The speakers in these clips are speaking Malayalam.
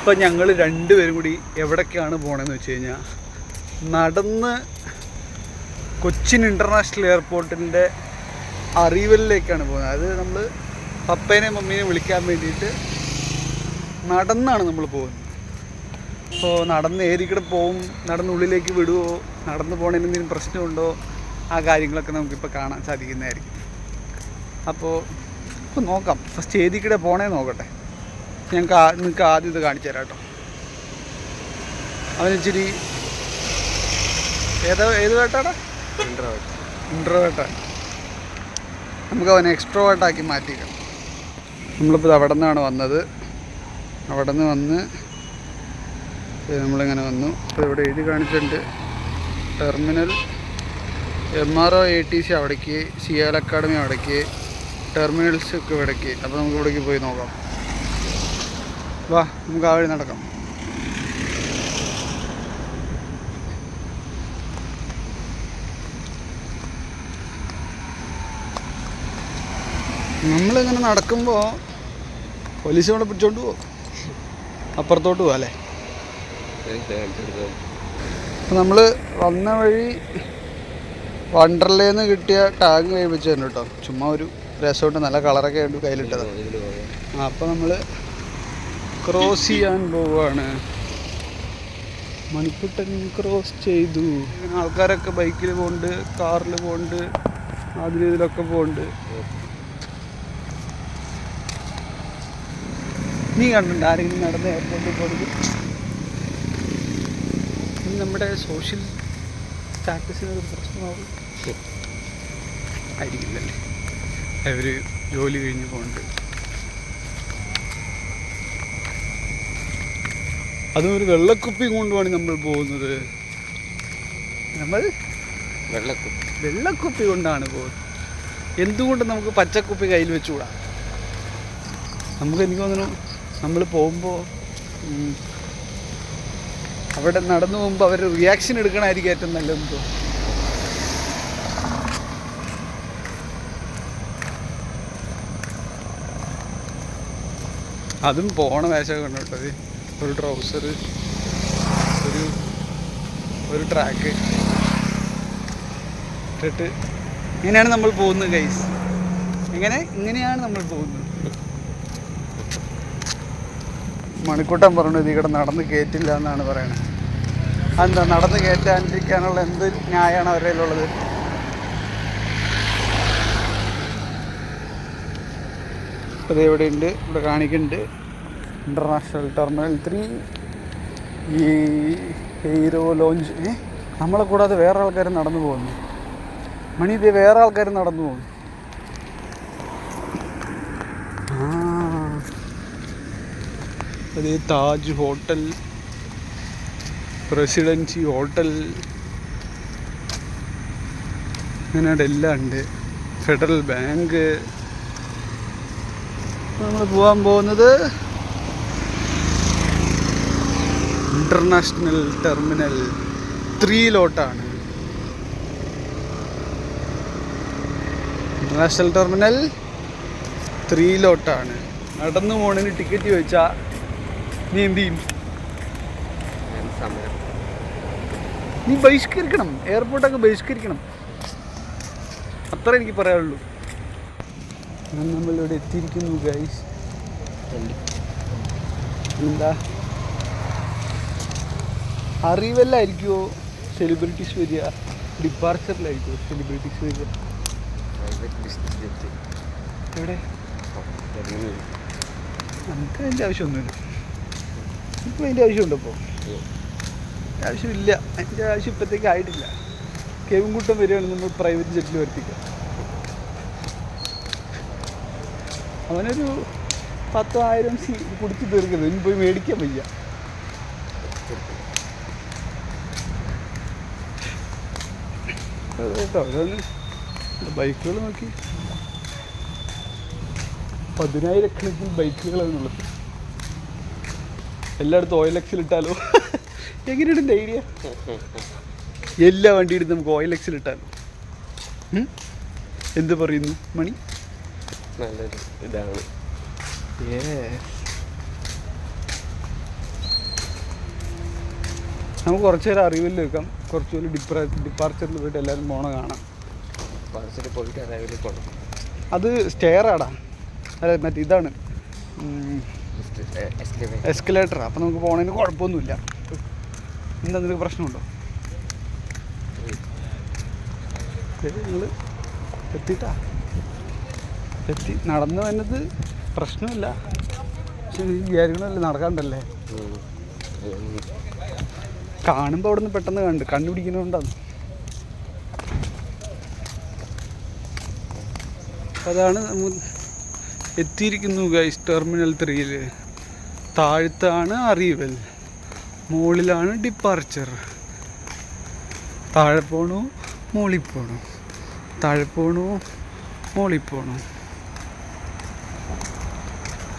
ഇപ്പം ഞങ്ങൾ രണ്ടുപേരും കൂടി എവിടേക്കാണ് പോകണമെന്ന് വെച്ച് കഴിഞ്ഞാൽ നടന്ന് കൊച്ചിൻ ഇന്റർനാഷണൽ എയർപോർട്ടിന്റെ അറിവലിലേക്കാണ് പോകുന്നത്. അത് നമ്മൾ പപ്പേനെയും മമ്മീനെയും വിളിക്കാൻ വേണ്ടിയിട്ട് നടന്നാണ് നമ്മൾ പോകുന്നത്. അപ്പോൾ നടന്ന് ഏതിക്കൂടെ പോവും നടന്നുള്ളിലേക്ക് വിടുവോ നടന്നു പോകണതിന് എന്തെങ്കിലും പ്രശ്നമുണ്ടോ ആ കാര്യങ്ങളൊക്കെ നമുക്കിപ്പോൾ കാണാൻ സാധിക്കുന്നതായിരിക്കും. അപ്പോൾ ഇപ്പോൾ നോക്കാം. ഫസ്റ്റ് ഏതിക്കൂടെ പോണേ നോക്കട്ടെ. ഞങ്ങൾക്ക് നിങ്ങൾക്ക് ആദ്യം ഇത് കാണിച്ചു തരാം കേട്ടോ. അവന് ഇച്ചിരി ഏതാ ഏത് വേട്ടാടാ? ഇൻട്രോവേട്ടാണ് നമുക്ക് അവനെ എക്സ്ട്രോവേർട്ടാക്കി മാറ്റിക്കണം നമ്മളിപ്പോൾ അവിടെ നിന്നാണ് വന്നത്. അവിടെ നിന്ന് വന്ന് നമ്മളിങ്ങനെ വന്നു. ഇപ്പോൾ ഇവിടെ എഴുതി കാണിച്ചിട്ടുണ്ട്. Terminal M R O A T C അവിടേക്ക് സി എൽ അക്കാഡമി അവിടേക്ക് ടെർമിനൽസ് ഒക്കെ ഇവിടേക്ക്. അപ്പോൾ നമുക്ക് ഇവിടേക്ക് പോയി നോക്കാം. വാ നമുക്ക് ആ വഴി നടക്കാം. നമ്മളിങ്ങനെ നടക്കുമ്പോൾ പോലീസ് ഇവിടെ പിടിച്ചോണ്ട് പോകും അപ്പുറത്തോട്ട് പോകാം അല്ലേ? അപ്പം നമ്മൾ വന്ന വഴി വണ്ടർലേന്ന് കിട്ടിയ ടാഗ് കഴിപ്പിച്ചു തന്നെ കേട്ടോ. ചുമ്മാ ഒരു രസമുണ്ട് നല്ല കളറൊക്കെ ഉണ്ട് കയ്യിലിട്ടത്. ആ അപ്പം നമ്മൾ ക്രോസ് ചെയ്യാൻ പോവാണ്. മണിക്കുട്ടൻ ക്രോസ് ചെയ്തു. ആൾക്കാരൊക്കെ ബൈക്കിൽ പോകുന്നുണ്ട് കാറിൽ പോകുന്നുണ്ട് അതിൽ ഇതിലൊക്കെ പോകുന്നുണ്ട് നീ കണ്ടിട്ടുണ്ട് ആരെങ്കിലും നടന്ന് എയർപോർട്ടിൽ പോകുന്നത് ഇനി നമ്മുടെ സോഷ്യൽ സ്റ്റാറ്റസിന് ഒരു പ്രശ്നമാവും. ആയിരിക്കില്ലല്ലേ. അവർ ജോലി കഴിഞ്ഞ് പോകുന്നുണ്ട് അതും ഒരു വെള്ളക്കുപ്പി കൊണ്ടുമാണ് നമ്മൾ പോകുന്നത്. നമ്മൾ വെള്ളക്കുപ്പി. വെള്ളക്കുപ്പി കൊണ്ടാണ് പോകുന്നത്. എന്തുകൊണ്ട് നമുക്ക് പച്ചക്കുപ്പി കയ്യിൽ വെച്ചുകൂടാ? നമുക്ക് എനിക്ക് തോന്നുന്നു നമ്മൾ പോകുമ്പോൾ അവിടെ നടന്നു പോകുമ്പോൾ അവർ റിയാക്ഷൻ എടുക്കണമായിരിക്കും ഏറ്റവും നല്ലത് തോന്നുന്നു. അതും പോണ വേഷം കണ്ടോട്ടത് ഒരു ട്രൗസർ ഒരു ഒരു ട്രാക്ക് ഇട്ടിട്ട് ഇങ്ങനെയാണ് നമ്മൾ പോകുന്നത് ഗൈസ് ഇങ്ങനെ ഇങ്ങനെയാണ് നമ്മൾ പോകുന്നത്. മണിക്കൂട്ടൻ പറഞ്ഞു ഇതിവിടെ നടന്ന് കയറ്റില്ല എന്നാണ് പറയണത്. എന്താ നടന്ന് കയറ്റാണ്ടിരിക്കാനുള്ള എന്ത് ന്യായമാണ് അവരുടെ കയ്യിലുള്ളത്? അത് ഇവിടെ ഉണ്ട് ഇവിടെ കാണിക്കുന്നുണ്ട്. ഇന്റർനാഷണൽ ടെർമിനൽ ത്രീ ഈ ഹീറോ ലോഞ്ച് നമ്മളെ കൂടാതെ വേറെ ആൾക്കാർ നടന്നു പോകുന്നു. മണി ഇത് വേറെ ആൾക്കാർ നടന്നു പോകുന്നു. അതേ താജ് ഹോട്ടൽ പ്രസിഡൻസി ഹോട്ടൽ. അങ്ങനെ എല്ലാം ഉണ്ട്. Federal Bank. നമ്മൾ പോകാൻ പോകുന്നത് ഇന്റർനാഷണൽ ടെർമിനൽ ത്രീയിലോട്ടാണ് ഇന്റർനാഷണൽ ടെർമിനൽ ത്രീയിലോട്ടാണ് നടന്നു പോണതിന് ടിക്കറ്റ് ചോദിച്ചാൽ നീ എന്ത് ചെയ്യും? നീ ബഹിഷ്കരിക്കണം. എയർപോർട്ടൊക്കെ ബഹിഷ്കരിക്കണം. അത്ര എനിക്ക് പറയാനുള്ളൂ. നമ്മളിവിടെ എത്തിയിരിക്കുന്നു ഗൈസ് എന്താ? അറിവല്ലായിരിക്കുമോ സെലിബ്രിറ്റീസ് വരിക. ഡിപ്പാർച്ചറിലായിരിക്കുമോ സെലിബ്രിറ്റീസ് വരിക. എവിടെ? നമുക്ക് അതിന്റെ ആവശ്യമൊന്നുമില്ല. നമുക്ക് അതിന്റെ ആവശ്യമുണ്ടോ ഇപ്പോൾ ആവശ്യമില്ല. അതിന്റെ ആവശ്യം ഇപ്പോഴത്തേക്ക് ആയിട്ടില്ല. കേവുംകൂട്ടം വരികയാണെങ്കിൽ നമ്മൾ പ്രൈവറ്റ് ജെറ്റിൽ വരുത്തിക്കാം. അവനൊരു പത്തായിരം സി കുടിച്ച് തീർക്കരുത്. ഇനി പോയി മേടിക്കാൻ വയ്യ. കേട്ടോ ബൈക്കുകൾ നോക്കി. പതിനായിരക്കണക്കിന് ബൈക്കുകളാണുള്ളത് എല്ലായിടത്തും ഓയിൽ എക്സിൽ ഇട്ടാലോ? എങ്ങനെയാണ് എന്റെ ഐഡിയ എല്ലാ വണ്ടി എടുത്ത് നമുക്ക് ഓയിൽ എക്സിൽ ഇട്ടാലോ? ഉം? എന്ത് പറയുന്നു മണി? നല്ലൊരു ഇതാണ്. നമുക്ക് കുറച്ച് നേരം അറിവിൽ വെക്കാം കുറച്ച് പേര് ഡിപ്ര ഡിപ്പാർച്ചറിൽ പോയിട്ട് എല്ലാവരും പോണ കാണാം. കുറച്ചിട്ട് പോയിട്ട് അറൈവലിൽ പോകണം അത് സ്റ്റെയറാടാ അല്ല മറ്റേ ഇതാണ്. എസ്കലേറ്റർ അപ്പം നമുക്ക് പോണതിന് കുഴപ്പമൊന്നുമില്ല. എന്തെങ്കിലും നിനക്ക് പ്രശ്നമുണ്ടോ? നിങ്ങൾ എത്തിട്ടാ. എത്തി. നടന്നു വന്നത് പ്രശ്നമില്ല. പക്ഷെ ഈ വിചാരിക്കണമല്ലേ നടക്കാണ്ടല്ലേ? കാണുമ്പോൾ അവിടെ നിന്ന് പെട്ടെന്ന് കണ്ട് കണ്ടുപിടിക്കുന്നതുകൊണ്ടാണ് അതാണ് നമ്മൾ എത്തിയിരിക്കുന്നു ഗൈസ് ടെർമിനൽ ത്രീയിൽ താഴത്താണ് അറിവൽ മുകളിലാണ് ഡിപ്പാർച്ചർ താഴെ പോണു മുകളിൽ പോണു. താഴെ പോണു മുകളിൽ പോണു.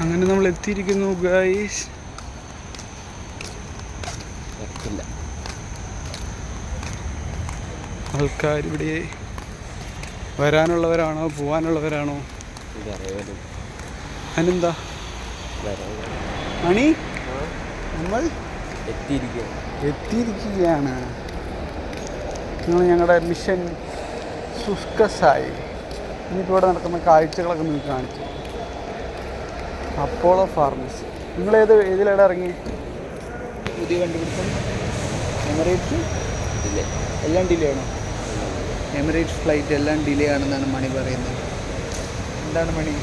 അങ്ങനെ നമ്മൾ എത്തിയിരിക്കുന്നു ഗൈസ് ഇല്ല ആൾക്കാർ ഇവിടെ വരാനുള്ളവരാണോ പോവാനുള്ളവരാണോ? അനെന്താ? മണി? നമ്മൾ എത്തിയിരിക്കുക എത്തിയിരിക്കുകയാണ്. നിങ്ങൾ ഞങ്ങളുടെ മിഷൻ സുസ്കസായി. ഇനിയിപ്പോൾ ഇവിടെ നടക്കുന്ന കാഴ്ചകളൊക്കെ നിങ്ങൾ കാണിച്ചു. Apollo pharmacy. നിങ്ങൾ ഏത് ഏതിലാണ് ഇറങ്ങി? പുതിയ കണ്ടുപിടുത്തം. ഇല്ലേ. എല്ലാം ഡിലേ ആണോ? എമിറേറ്റ്സ് ഫ്ലൈറ്റ് എല്ലാം ഡിലേ ആണെന്നാണ് മണി പറയുന്നത്. എന്താണ് മണി?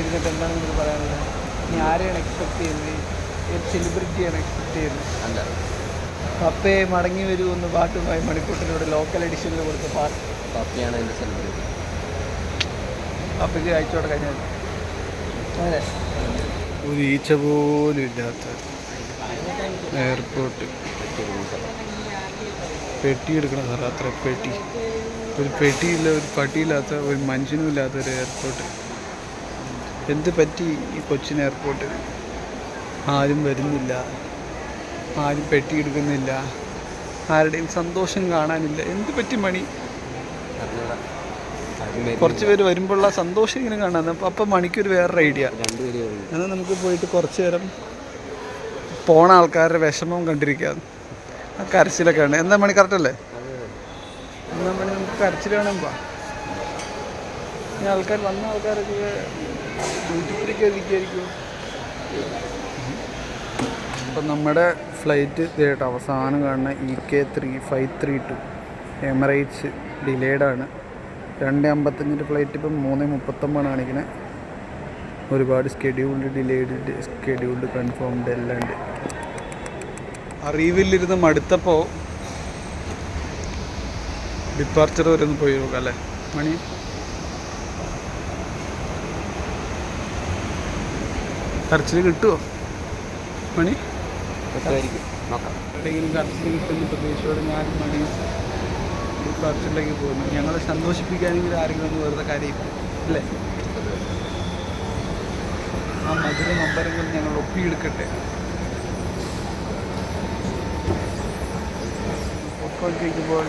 ഇരുന്നിട്ട് എന്താണ് നിങ്ങൾ പറയാനുള്ളത്? നീ ആരെയാണ് എക്സ്പെക്ട് ചെയ്യുന്നത്? ഒരു സെലിബ്രിറ്റിയാണ് എക്സ്പെക്ട് ചെയ്യുന്നത്? അല്ല. പപ്പയെ മടങ്ങി വരൂ എന്ന് പാട്ടുമായി മണിക്കൂട്ടിനോട് ലോക്കൽ എഡിഷനിൽ കൊടുത്ത പാട്ട് പപ്പയാണ് എന്റെ സെലിബ്രിറ്റി പപ്പയ്ക്ക് അയച്ചോടെ കഴിഞ്ഞാൽ അതെ ഒരു ഈച്ച പോലും ഇല്ലാത്ത എയർപോർട്ട് പെട്ടി എടുക്കണം സാറേ അത്ര പെട്ടി. ഒരു പെട്ടിയില്ല ഒരു പട്ടിയില്ലാത്ത ഒരു മനുഷ്യനും ഇല്ലാത്ത ഒരു എയർപോർട്ട് എന്ത് പറ്റി ഈ കൊച്ചിൻ എയർപോർട്ടിൽ ആരും വരുന്നില്ല. ആരും പെട്ടി എടുക്കുന്നില്ല. ആരുടെയും സന്തോഷം കാണാനില്ല. എന്ത് പറ്റി മണി? കുറച്ച് പേര് വരുമ്പോഴുള്ള സന്തോഷം ഇങ്ങനെ കാണാൻ. അപ്പം അപ്പം മണിക്കൊരു വേറൊരു ഐഡിയ എന്നാൽ നമുക്ക് പോയിട്ട് കുറച്ച് നേരം പോണ ആൾക്കാരുടെ വിഷമം കണ്ടിരിക്കാം. കരച്ചിലൊക്കെ ഉണ്ട്. എന്താ മണി? കറക്റ്റ് അല്ലേ? മണി? നമുക്ക് കരച്ചിൽ വേണം പോവാം ഇനി ആൾക്കാർ വന്ന ആൾക്കാരൊക്കെ ഡ്യൂട്ടിഫ്രീക്ക് ഇരിക്കുമായിരിക്കും അപ്പം നമ്മുടെ ഫ്ലൈറ്റ് ഇതായിട്ട് അവസാനം കാണുന്ന E K three five three two Emirates ഡിലേഡാണ് രണ്ട് അമ്പത്തഞ്ചിന്റെ ഫ്ലൈറ്റ് ഇപ്പം മൂന്ന് മുപ്പത്തൊമ്പതാണ് കാണിക്കുന്നത് ഒരുപാട് സ്കെഡ്യൂൾഡ് ഡിലേഡ് സ്കെഡ്യൂൾഡ് കൺഫേംഡ് എല്ലാം ഉണ്ട്. അറിവിലിരുന്ന് മടുത്തപ്പോൾ ഡിപ്പാർച്ചർ വരെ ഒന്ന് പോയി നോക്കാം അല്ലേ? മണി? കരച്ചിൽ കിട്ടുമോ മണി? എവിടെയെങ്കിലും കരച്ചിൽ കിട്ടുന്ന പ്രതീക്ഷയോടെ ഞാൻ മണി ഡിപ്പാർച്ചറിലേക്ക് പോകുന്നു. ഞങ്ങളെ സന്തോഷിപ്പിക്കാനെങ്കിലും ആരെങ്കിലും ഒന്ന് വെറുതെ കാര്യം അല്ലേ? ആ മധുര നമ്പരങ്ങൾ ഞങ്ങൾ ഒപ്പിയെടുക്കട്ടെ. പൊക്കോണ്ടിരിക്കുമ്പോൾ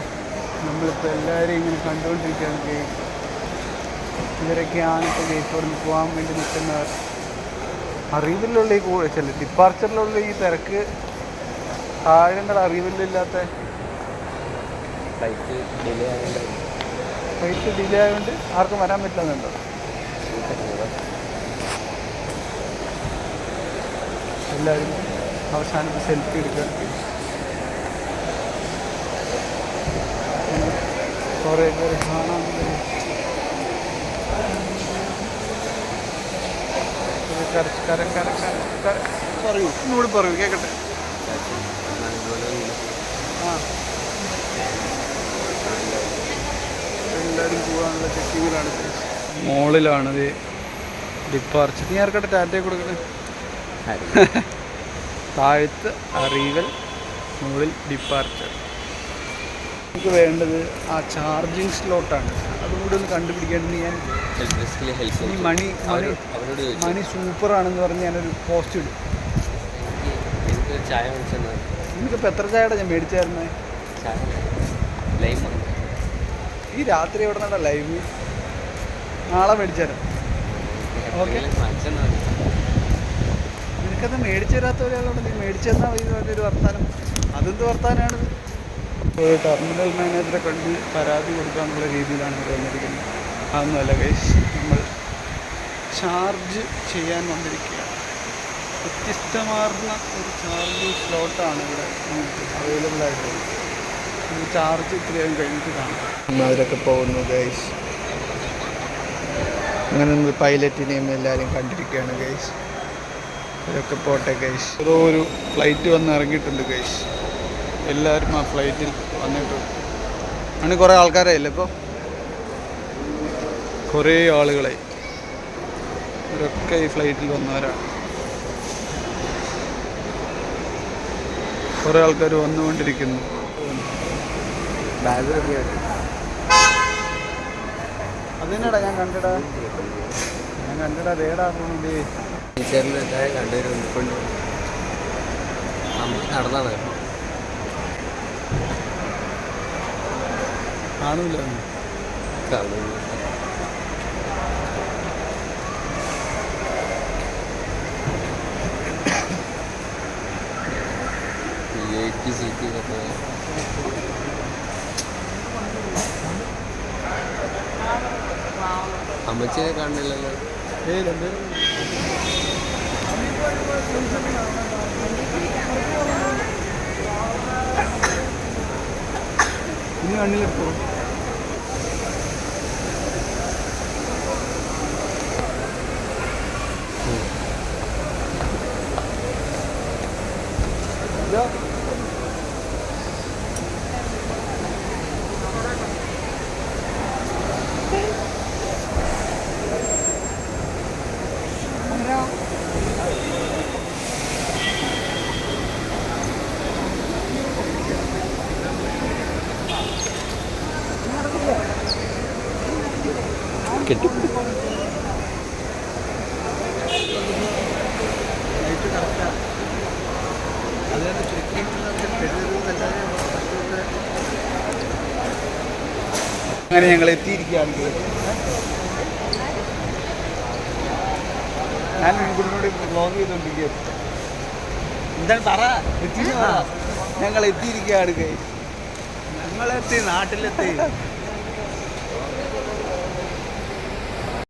നമ്മളിപ്പോൾ എല്ലാവരെയും ഇങ്ങനെ കണ്ടുകൊണ്ടിരിക്കുകയാണ് ഗെയിം. ഇവരൊക്കെയാണ് ഇപ്പോൾ ഗേറ്റോട് പോകാൻ വേണ്ടി നിൽക്കുന്നവർ അറിവിലുള്ള ഈ കൂടെ ചില ഡിപ്പാർച്ചറിലുള്ള ഈ തിരക്ക് താഴെന്താ അറിവില്ലാത്ത ഫ്ലൈറ്റ് ഡിലേ ആയതുകൊണ്ട് ഫ്ലൈറ്റ് ഡിലേ ആയതുകൊണ്ട് ആർക്കും വരാൻ പറ്റില്ലെന്നുണ്ടോ? എല്ലാവരും അവസാനത്തെ സെൽഫി എടുക്കാൻ കുറേ പേര് കാണാൻ പറയൂ പറയൂ കേൾക്കട്ടെ ആ. എല്ലാവരും പോകാനുള്ള ചെക്കിങ്ങിലാണ്. മോളിലാണത് ഡിപ്പാർച്ചർ. നീ ആർക്കട്ടെ ടാറ്റയെ കൊടുക്കണേ? താഴത്ത് അറിവൽ മുകളിൽ ഡിപ്പാർച്ചർ. നമുക്ക് വേണ്ടത് ആ ചാർജിങ് സ്ലോട്ടാണ് അതുകൂടെ കൂടി ഒന്ന് കണ്ടുപിടിക്കേണ്ടത് ഞാൻ ഈ മണി മണി മണി സൂപ്പറാണെന്ന് പറഞ്ഞ് ഞാനൊരു പോസ്റ്റ് ഇടും. നിങ്ങൾക്കിപ്പോൾ മേടിച്ചെന്ന് നിനക്കിപ്പോൾ എത്ര ചായയുടെ ഞാൻ മേടിച്ചായിരുന്നേ? ചായ ഈ രാത്രി എവിടെ നിന്നാണ് ലൈവ് നാളെ മേടിച്ചായിരുന്നു ഓക്കെ. നിനക്കത് മേടിച്ചു തരാത്ത ഒരാളോട് നീ മേടിച്ചു തന്നാൽ മതി എന്ന് പറഞ്ഞൊരു വർത്താനം. അതെന്ത് വർത്താനാണ് ഒരു ടെർമിനൽ മാനേജറെ കണ്ട് പരാതി കൊടുക്കാന്നുള്ള രീതിയിലാണ് ഇവിടെ വന്നിരിക്കുന്നത്. അതൊന്നുമല്ല കൈസ് നമ്മൾ ചാർജ് ചെയ്യാൻ വന്നിരിക്കുകയാണ്. വ്യത്യസ്തമാർന്ന ഒരു ചാർജ് സ്ലോട്ടാണ് ഇവിടെ നമുക്ക് അവൈലബിൾ ആയിട്ടുള്ളത്. ചാർജ് ഇത്രയും കഴിഞ്ഞിട്ട് കാണാം. അതിലൊക്കെ പോകുന്നു ഗൈസ് അങ്ങനെ നമ്മൾ പൈലറ്റിനെയും എല്ലാവരും കണ്ടിരിക്കുകയാണ് ഗൈസ് ഇതൊക്കെ പോട്ടെ ഗൈസ് ഒരു ഫ്ലൈറ്റ് വന്ന് ഇറങ്ങിയിട്ടുണ്ട് ഗൈസ് എല്ലാവരും ആ ഫ്ലൈറ്റിൽ വന്നിട്ടുണ്ട്. അങ്ങനെ കുറേ ഇല്ല ഇപ്പോൾ കുറേ ആളുകളെ. ഇവരൊക്കെ ഈ ഫ്ലൈറ്റിൽ വന്നവരാണ്. കുറേ ആൾക്കാർ വന്നുകൊണ്ടിരിക്കുന്നു. ബാഗ് അതിനടാ ഞാൻ കണ്ടിടാ? ഞാൻ കണ്ടിടാ ദേടാ പോകുന്നത് എന്തായാലും കണ്ടുവരും നടന്നാണ് കാണൂല. അമ്മച്ചിനെ കാണില്ലല്ലോ. ഏയ് രണ്ടുപേരും ഇനി കണ്ണിലെപ്പോ കിട്ടും ലൈറ്റ് കറക്റ്റാ അതുകൊണ്ട് അങ്ങനെ ഞങ്ങൾ എത്തിയിരിക്കുകയാണ് ഞാൻ മുൻകൂറിനോട് വ്ലോഗ് ചെയ്തോണ്ടിരിക്കുക എന്താണ് പറ? എത്തി ഞങ്ങൾ എത്തിയിരിക്കുകയാണ് ഞങ്ങളെത്തി നാട്ടിലെത്തി.